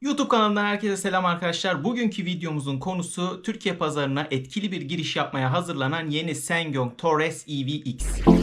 YouTube kanalından herkese selam arkadaşlar. Bugünkü videomuzun konusu Türkiye pazarına etkili bir giriş yapmaya hazırlanan yeni Sangyong Torres EVX.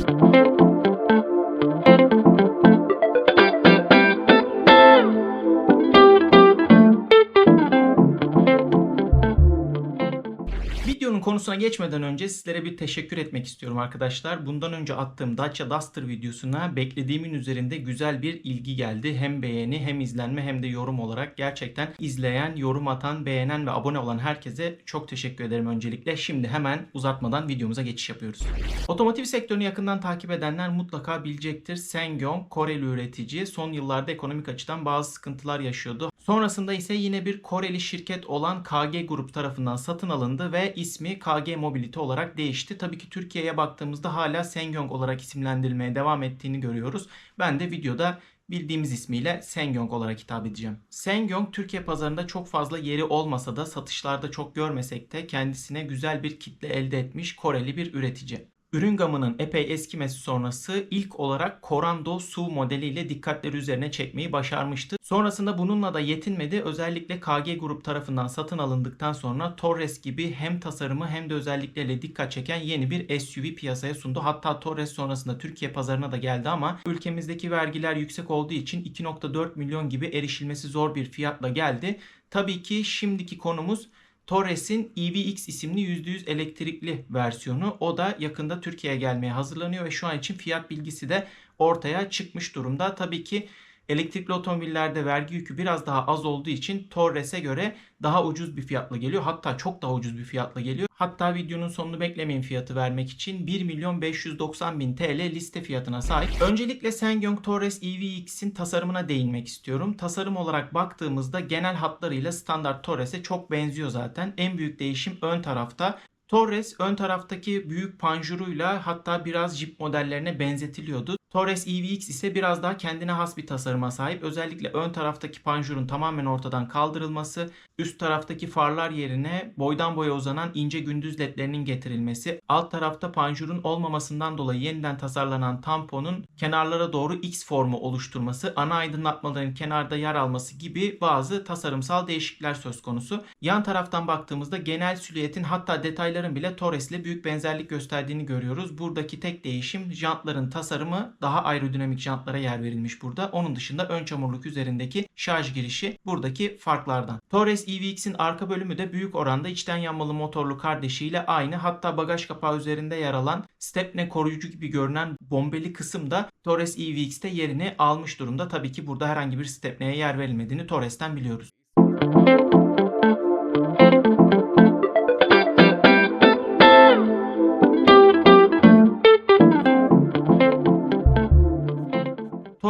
Videonun konusuna geçmeden önce sizlere bir teşekkür etmek istiyorum arkadaşlar. Bundan önce attığım Dacia Duster videosuna beklediğimin üzerinde güzel bir ilgi geldi. Hem beğeni hem izlenme hem de yorum olarak gerçekten izleyen, yorum atan, beğenen ve abone olan herkese çok teşekkür ederim öncelikle. Şimdi hemen uzatmadan videomuza geçiş yapıyoruz. Otomotiv sektörünü yakından takip edenler mutlaka bilecektir. Sangyong, Koreli üretici son yıllarda ekonomik açıdan bazı sıkıntılar yaşıyordu. Sonrasında ise yine bir Koreli şirket olan KG Grup tarafından satın alındı ve ismi KG Mobility olarak değişti. Tabii ki Türkiye'ye baktığımızda hala Sangyong olarak isimlendirilmeye devam ettiğini görüyoruz. Ben de videoda bildiğimiz ismiyle Sangyong olarak hitap edeceğim. Sangyong Türkiye pazarında çok fazla yeri olmasa da satışlarda çok görmesek de kendisine güzel bir kitle elde etmiş Koreli bir üretici. Ürün gamının epey eskimesi sonrası ilk olarak Corando SUV modeliyle dikkatleri üzerine çekmeyi başarmıştı. Sonrasında bununla da yetinmedi. Özellikle KG Grup tarafından satın alındıktan sonra Torres gibi hem tasarımı hem de özellikleriyle dikkat çeken yeni bir SUV piyasaya sundu. Hatta Torres sonrasında Türkiye pazarına da geldi ama ülkemizdeki vergiler yüksek olduğu için 2.4 milyon gibi erişilmesi zor bir fiyatla geldi. Tabii ki şimdiki konumuz Torres'in EVX isimli %100 elektrikli versiyonu. O da yakında Türkiye'ye gelmeye hazırlanıyor ve şu an için fiyat bilgisi de ortaya çıkmış durumda. Tabii ki elektrikli otomobillerde vergi yükü biraz daha az olduğu için Torres'e göre daha ucuz bir fiyatla geliyor. Hatta çok daha ucuz bir fiyatla geliyor. Hatta videonun sonunu beklemeyin fiyatı vermek için 1 milyon 590 bin TL liste fiyatına sahip. Öncelikle Sangyong Torres EVX'in tasarımına değinmek istiyorum. Tasarım olarak baktığımızda genel hatlarıyla standart Torres'e çok benziyor zaten. En büyük değişim ön tarafta. Torres ön taraftaki büyük panjuruyla hatta biraz Jeep modellerine benzetiliyordu. Torres EVX ise biraz daha kendine has bir tasarıma sahip. Özellikle ön taraftaki panjurun tamamen ortadan kaldırılması, üst taraftaki farlar yerine boydan boya uzanan ince gündüz ledlerinin getirilmesi, alt tarafta panjurun olmamasından dolayı yeniden tasarlanan tamponun kenarlara doğru X formu oluşturması, ana aydınlatmaların kenarda yer alması gibi bazı tasarımsal değişiklikler söz konusu. Yan taraftan baktığımızda genel silüetin hatta detayların bile Torres ile büyük benzerlik gösterdiğini görüyoruz. Buradaki tek değişim jantların tasarımı daha aerodinamik jantlara yer verilmiş burada. Onun dışında ön çamurluk üzerindeki şarj girişi buradaki farklardan. Torres EVX'in arka bölümü de büyük oranda içten yanmalı motorlu kardeşiyle aynı. Hatta bagaj kapağı üzerinde yer alan stepne koruyucu gibi görünen bombeli kısım da Torres EVX'te yerini almış durumda. Tabii ki burada herhangi bir stepneye yer verilmediğini Torres'ten biliyoruz.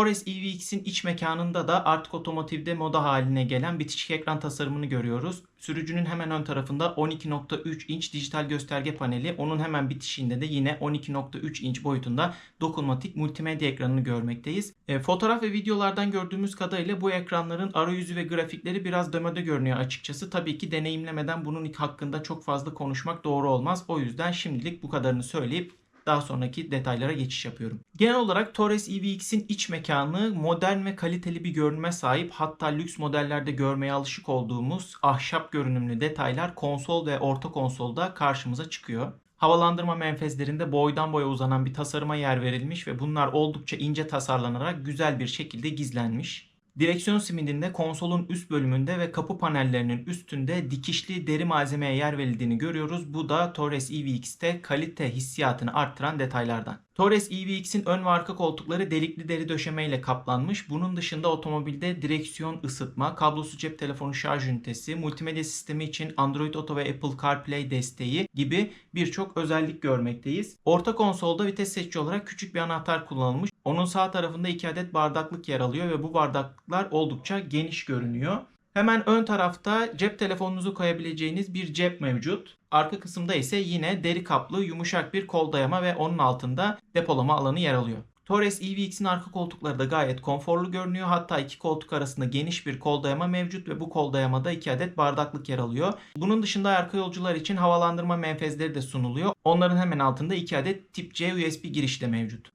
Torres EVX'in iç mekanında da artık otomotivde moda haline gelen bitişik ekran tasarımını görüyoruz. Sürücünün hemen ön tarafında 12.3 inç dijital gösterge paneli, onun hemen bitişiğinde de yine 12.3 inç boyutunda dokunmatik multimedya ekranını görmekteyiz. E, fotoğraf ve videolardan gördüğümüz kadarıyla bu ekranların arayüzü ve grafikleri biraz dömede görünüyor açıkçası. Tabii ki deneyimlemeden bunun hakkında çok fazla konuşmak doğru olmaz. O yüzden şimdilik bu kadarını söyleyip daha sonraki detaylara geçiş yapıyorum. Genel olarak Torres EVX'in iç mekanı modern ve kaliteli bir görünüme sahip. Hatta lüks modellerde görmeye alışık olduğumuz ahşap görünümlü detaylar konsol ve orta konsolda karşımıza çıkıyor. Havalandırma menfezlerinde boydan boya uzanan bir tasarıma yer verilmiş ve bunlar oldukça ince tasarlanarak güzel bir şekilde gizlenmiş. Direksiyon simidinde konsolun üst bölümünde ve kapı panellerinin üstünde dikişli deri malzemeye yer verildiğini görüyoruz. Bu da Torres EVX'te kalite hissiyatını arttıran detaylardan. Torres EVX'in ön ve arka koltukları delikli deri döşemeyle kaplanmış. Bunun dışında otomobilde direksiyon ısıtma, kablosuz cep telefonu şarj ünitesi, multimedya sistemi için Android Auto ve Apple CarPlay desteği gibi birçok özellik görmekteyiz. Orta konsolda vites seçici olarak küçük bir anahtar kullanılmış. Onun sağ tarafında iki adet bardaklık yer alıyor ve bu bardaklıklar oldukça geniş görünüyor. Hemen ön tarafta cep telefonunuzu koyabileceğiniz bir cep mevcut. Arka kısımda ise yine deri kaplı yumuşak bir kol dayama ve onun altında depolama alanı yer alıyor. Torres EVX'in arka koltukları da gayet konforlu görünüyor. Hatta iki koltuk arasında geniş bir kol dayama mevcut ve bu kol dayamada iki adet bardaklık yer alıyor. Bunun dışında arka yolcular için havalandırma menfezleri de sunuluyor. Onların hemen altında iki adet tip C USB giriş de mevcut.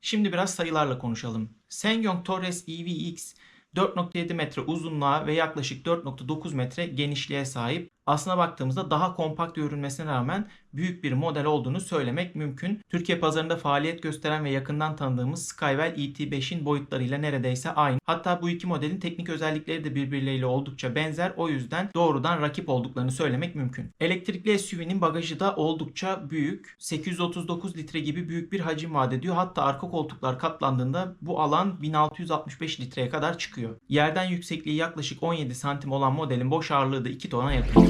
Şimdi biraz sayılarla konuşalım. Sangyong Torres EVX 4.7 metre uzunluğa ve yaklaşık 4.9 metre genişliğe sahip. Aslına baktığımızda daha kompakt görünmesine rağmen büyük bir model olduğunu söylemek mümkün. Türkiye pazarında faaliyet gösteren ve yakından tanıdığımız Skywell ET5'in boyutlarıyla neredeyse aynı. Hatta bu iki modelin teknik özellikleri de birbirleriyle oldukça benzer. O yüzden doğrudan rakip olduklarını söylemek mümkün. Elektrikli SUV'nin bagajı da oldukça büyük. 839 litre gibi büyük bir hacim vaat ediyor. Hatta arka koltuklar katlandığında bu alan 1665 litreye kadar çıkıyor. Yerden yüksekliği yaklaşık 17 santim olan modelin boş ağırlığı da 2 tona yakın.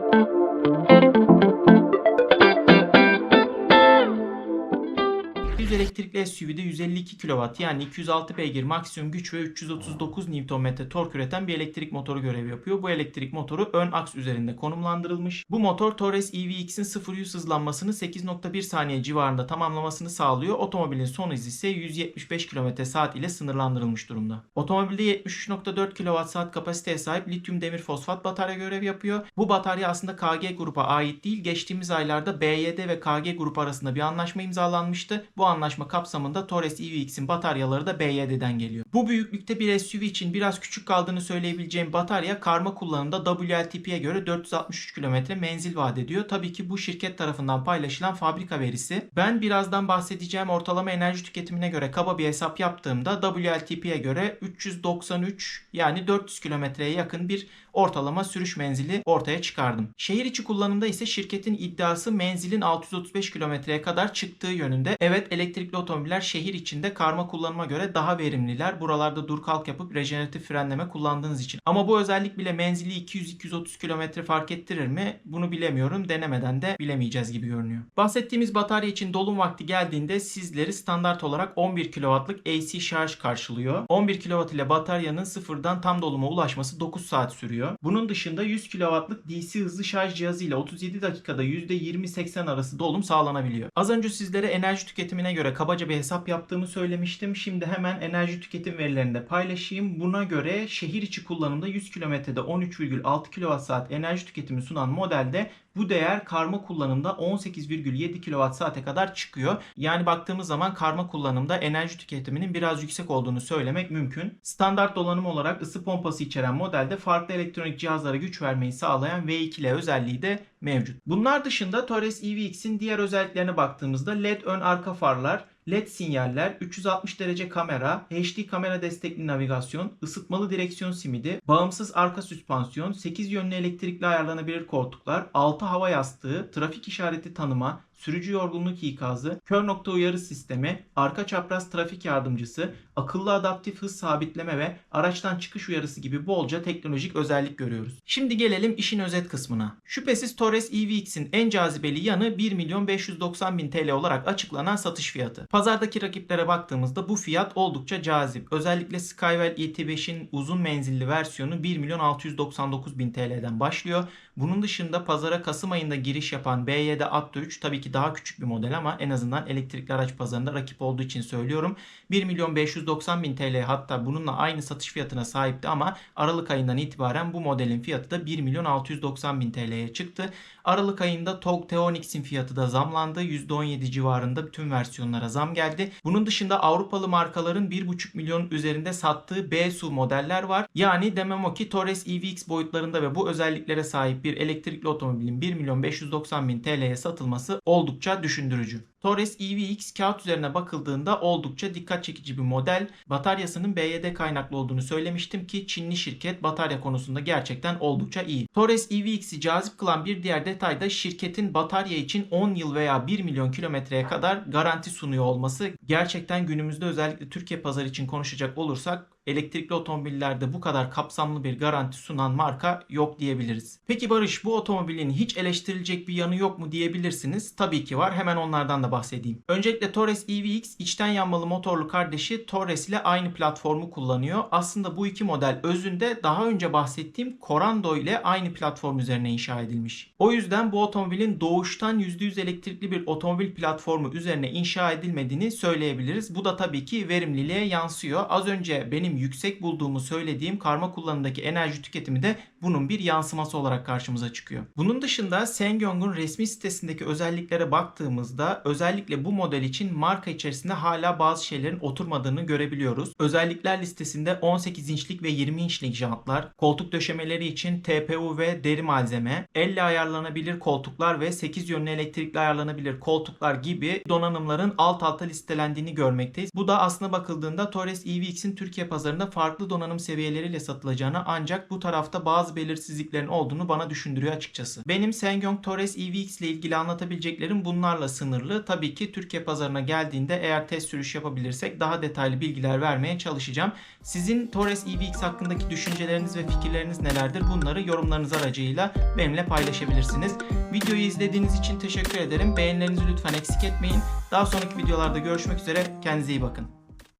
elektrikli SUV'de 152 kW yani 206 beygir maksimum güç ve 339 Nm tork üreten bir elektrik motoru görev yapıyor. Bu elektrik motoru ön aks üzerinde konumlandırılmış. Bu motor Torres EV-X'in 0-100 hızlanmasını 8.1 saniye civarında tamamlamasını sağlıyor. Otomobilin son hızı ise 175 km saat ile sınırlandırılmış durumda. Otomobilde 73.4 kWh kapasiteye sahip lityum demir fosfat batarya görev yapıyor. Bu batarya aslında KG grupa ait değil. Geçtiğimiz aylarda BYD ve KG grup arasında bir anlaşma imzalanmıştı. Bu anlaşma kapsamında Torres EV-X'in bataryaları da BYD'den geliyor. Bu büyüklükte bir SUV için biraz küçük kaldığını söyleyebileceğim batarya karma kullanımda WLTP'ye göre 463 km menzil vaat ediyor. Tabii ki bu şirket tarafından paylaşılan fabrika verisi. Ben birazdan bahsedeceğim ortalama enerji tüketimine göre kaba bir hesap yaptığımda WLTP'ye göre 393 yani 400 kilometreye yakın bir ortalama sürüş menzili ortaya çıkardım. Şehir içi kullanımda ise şirketin iddiası menzilin 635 kilometreye kadar çıktığı yönünde. Evet elektrikli otomobiller şehir içinde karma kullanıma göre daha verimliler. Buralarda dur kalk yapıp rejeneratif frenleme kullandığınız için. Ama bu özellik bile menzili 200-230 kilometre fark ettirir mi? Bunu bilemiyorum. Denemeden de bilemeyeceğiz gibi görünüyor. Bahsettiğimiz batarya için dolum vakti geldiğinde sizleri standart olarak 11 kW'lık AC şarj karşılıyor. 11 kW ile bataryanın sıfırdan tam doluma ulaşması 9 saat sürüyor. Bunun dışında 100 kW'lık DC hızlı şarj cihazı ile 37 dakikada %20-80 arası dolum sağlanabiliyor. Az önce sizlere enerji tüketimine göre kabaca bir hesap yaptığımı söylemiştim. Şimdi hemen enerji tüketim verilerini de paylaşayım. Buna göre şehir içi kullanımda 100 kilometrede 13,6 kWh enerji tüketimi sunan modelde bu değer karma kullanımda 18,7 kWh'e kadar çıkıyor. Yani baktığımız zaman karma kullanımda enerji tüketiminin biraz yüksek olduğunu söylemek mümkün. Standart dolanım olarak ısı pompası içeren modelde farklı elektronik cihazlara güç vermeyi sağlayan V2L özelliği de mevcut. Bunlar dışında Torres EVX'in diğer özelliklerine baktığımızda LED ön arka farlar, LED sinyaller, 360 derece kamera, HD kamera destekli navigasyon, ısıtmalı direksiyon simidi, bağımsız arka süspansiyon, 8 yönlü elektrikli ayarlanabilir koltuklar, 6 hava yastığı, trafik işareti tanıma, sürücü yorgunluk ikazı, kör nokta uyarı sistemi, arka çapraz trafik yardımcısı, akıllı adaptif hız sabitleme ve araçtan çıkış uyarısı gibi bolca teknolojik özellik görüyoruz. Şimdi gelelim işin özet kısmına. Şüphesiz Torres EVX'in en cazibeli yanı 1 milyon 590 bin TL olarak açıklanan satış fiyatı. Pazardaki rakiplere baktığımızda bu fiyat oldukça cazip. Özellikle Skywell ET5'in uzun menzilli versiyonu 1 milyon 699 bin TL'den başlıyor. Bunun dışında pazara Kasım ayında giriş yapan B7 Atto 3 tabii ki daha küçük bir model ama en azından elektrikli araç pazarında rakip olduğu için söylüyorum. 1 milyon 590 bin TL hatta bununla aynı satış fiyatına sahipti ama Aralık ayından itibaren bu modelin fiyatı da 1 milyon 690 bin TL'ye çıktı. Aralık ayında TOG Teonix'in fiyatı da zamlandı. %17 civarında bütün versiyonlara zam geldi. Bunun dışında Avrupalı markaların 1,5 milyon üzerinde sattığı B SUV modeller var. Yani demem o ki Torres EVX boyutlarında ve bu özelliklere sahip bir elektrikli otomobilin 1 milyon 590 bin TL'ye satılması oldukça düşündürücü. Torres EVX kağıt üzerine bakıldığında oldukça dikkat çekici bir model. Bataryasının BYD kaynaklı olduğunu söylemiştim ki Çinli şirket batarya konusunda gerçekten oldukça iyi. Torres EVX'i cazip kılan bir diğer detay da şirketin batarya için 10 yıl veya 1 milyon kilometreye kadar garanti sunuyor olması. Gerçekten günümüzde özellikle Türkiye pazarı için konuşacak olursak elektrikli otomobillerde bu kadar kapsamlı bir garanti sunan marka yok diyebiliriz. Peki Barış bu otomobilin hiç eleştirilecek bir yanı yok mu diyebilirsiniz. Tabii ki var. Hemen onlardan da bahsedeyim. Öncelikle Torres EVX içten yanmalı motorlu kardeşi Torres ile aynı platformu kullanıyor. Aslında bu iki model özünde daha önce bahsettiğim Corando ile aynı platform üzerine inşa edilmiş. O yüzden bu otomobilin doğuştan %100 elektrikli bir otomobil platformu üzerine inşa edilmediğini söyleyebiliriz. Bu da tabii ki verimliliğe yansıyor. Az önce benim benim yüksek bulduğumu söylediğim karma kullanımdaki enerji tüketimi de bunun bir yansıması olarak karşımıza çıkıyor. Bunun dışında Sangyong'un resmi sitesindeki özelliklere baktığımızda özellikle bu model için marka içerisinde hala bazı şeylerin oturmadığını görebiliyoruz. Özellikler listesinde 18 inçlik ve 20 inçlik jantlar, koltuk döşemeleri için TPU ve deri malzeme, elle ayarlanabilir koltuklar ve 8 yönlü elektrikli ayarlanabilir koltuklar gibi donanımların alt alta listelendiğini görmekteyiz. Bu da aslına bakıldığında Torres EVX'in Türkiye pazarında farklı donanım seviyeleriyle satılacağını ancak bu tarafta bazı belirsizliklerin olduğunu bana düşündürüyor açıkçası. Benim Sangyong Torres EVX ile ilgili anlatabileceklerim bunlarla sınırlı. Tabii ki Türkiye pazarına geldiğinde eğer test sürüş yapabilirsek daha detaylı bilgiler vermeye çalışacağım. Sizin Torres EVX hakkındaki düşünceleriniz ve fikirleriniz nelerdir? Bunları yorumlarınız aracıyla benimle paylaşabilirsiniz. Videoyu izlediğiniz için teşekkür ederim. Beğenilerinizi lütfen eksik etmeyin. Daha sonraki videolarda görüşmek üzere. Kendinize iyi bakın.